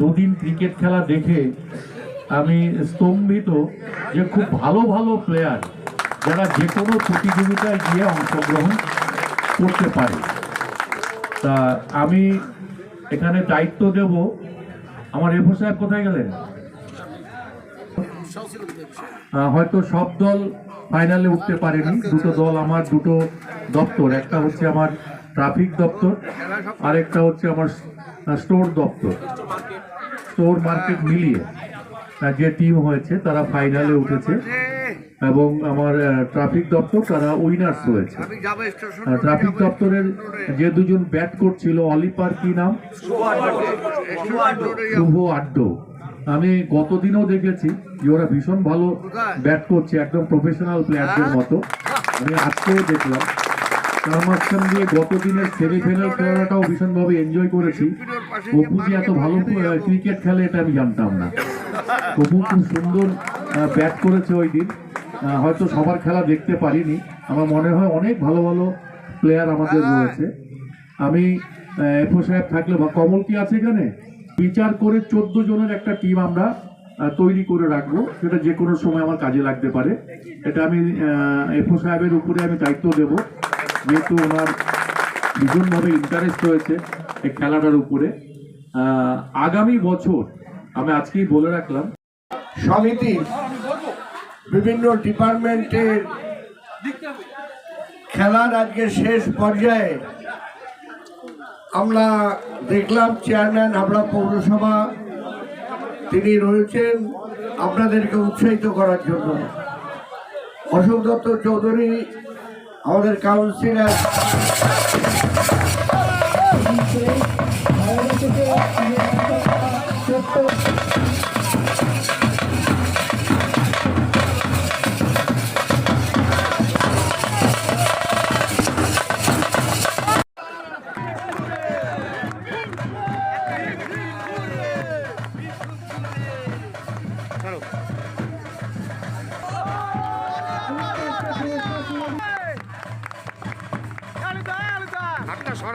দুদিন ক্রিকেট খেলা দেখে আমি স্তম্ভিত যে খুব ভালো ভালো প্লেয়ার যারা যে কোনো প্রতিযোগিতায় গিয়ে অংশগ্রহণ করতে পারে। তা আমি এখানে দায়িত্ব দেব। আমার এফও সাহেব কোথায় গেলেন? হয়তো সব দল ফাইনালে উঠতে পারেনি। দুটো দল আমার, দুটো দপ্তর। একটা হচ্ছে আমার ট্রাফিক দপ্তর আর একটা হচ্ছে আমার স্টোর দপ্তর। স্টোর মার্কেট মিলিয়ে যে টিম হয়েছে তারা ফাইনালে উঠেছে। এবং আমার ট্রাফিক দপ্তর তারা উইনার্স হয়েছে। ট্রাফিক দপ্তরের যে দুজন ব্যাট করছিল অলিপার কি নাম? শুভ আড্ডো। আমি গতদিনও দেখেছি যে ওরা ভীষণ ভালো ব্যাট করছে একদম প্রফেশনাল প্লেয়ারদের মতো। আমি আজকেও দেখলাম। তার মাঝখান দিয়ে গতদিনের সেমিফাইনাল খেলাটাও ভীষণভাবে এনজয় করেছি। অপু যে এত ভালো ক্রিকেট খেলে এটা আমি জানতাম না। অপু খুব সুন্দর ব্যাট করেছে ওই দিন। হয়তো সবার খেলা দেখতে পারিনি। আমার মনে হয় অনেক ভালো ভালো প্লেয়ার আমাদের রয়েছে। আমি এফও সাহেব থাকলে বা কমল কি আছে এখানে? বিচার করে চোদ্দ জনের একটা টিম আমরা তৈরি করে রাখব। সেটা যে কোনো সময় আমার কাজে লাগতে পারে। এটা আমি এফও সাহেবের উপরে আমি দায়িত্ব দেব। যেহেতু ওনার ভীষণভাবে ইন্টারেস্ট রয়েছে। এই খেলাটার উপরে আগামী বছর আমি আজকেই বলে রাখলাম, সমিতি বিভিন্ন ডিপার্টমেন্টের খেলার আজকে শেষ পর্যায়ে আমরা দেখলাম চেয়ারম্যান হাবড়া পৌরসভা, তিনি রয়েছেন আপনাদেরকে উৎসাহিত করার জন্য। অশোক দত্ত চৌধুরী, আমাদের কাউন্সিলর।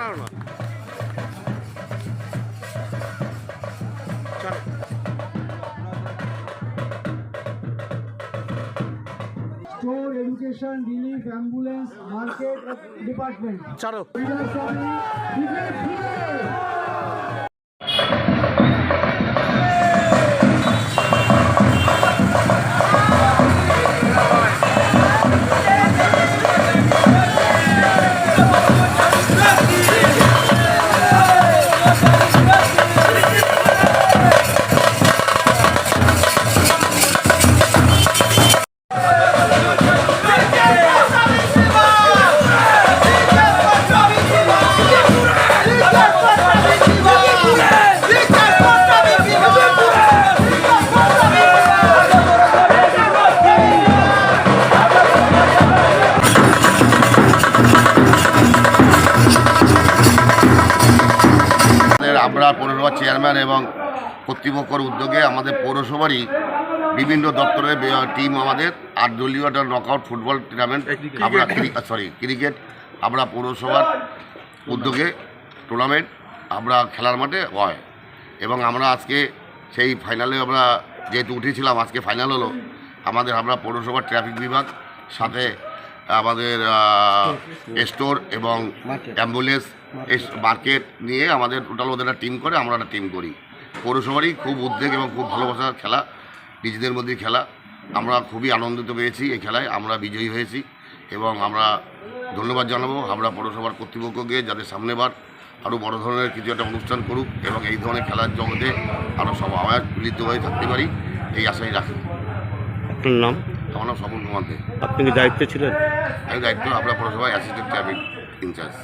হাতটা সরাও store, education, relief, ambulance, market, department. ছাড়ো আমরা পৌরসভার চেয়ারম্যান এবং কর্তৃপক্ষের উদ্যোগে আমাদের পৌরসভারই বিভিন্ন দপ্তরের টিম আমাদের আট দলীয় একটা নকআউট ফুটবল টুর্নামেন্ট আমরা সরি ক্রিকেট আমরা পৌরসভার উদ্যোগে টুর্নামেন্ট আমরা খেলার মাঠে হয়। এবং আমরা আজকে সেই ফাইনালে আমরা যেহেতু উঠেছিলাম আজকে ফাইনাল হলো আমাদের আমরা পৌরসভার ট্রাফিক বিভাগ সাথে আমাদের স্টোর এবং অ্যাম্বুলেন্স মার্কেট নিয়ে আমাদের টোটাল ওদের একটা টিম করে আমরা একটা টিম করি। পৌরসভারই খুব উদ্বেগ এবং খুব ভালোবাসার খেলা নিজেদের মধ্যে খেলা। আমরা খুবই আনন্দিত পেয়েছি এই খেলায় আমরা বিজয়ী হয়েছি এবং আমরা ধন্যবাদ জানাব আমরা পৌরসভার কর্তৃপক্ষকে যাতে সামনেবার আরও বড় ধরনের কিছু একটা অনুষ্ঠান করুক এবং এই ধরনের খেলার জগতে আরও সব আবার মিলিত হয়ে থাকতে পারি এই আশাই রাখি। আপনার নাম? আমার নাম স্বপন কুমার দে আপনি কি দায়িত্বে ছিলেন? আমি দায়িত্ব আপনার পৌরসভায় অ্যাসিস্ট্যান্ট ট্রাফিক ইনচার্জ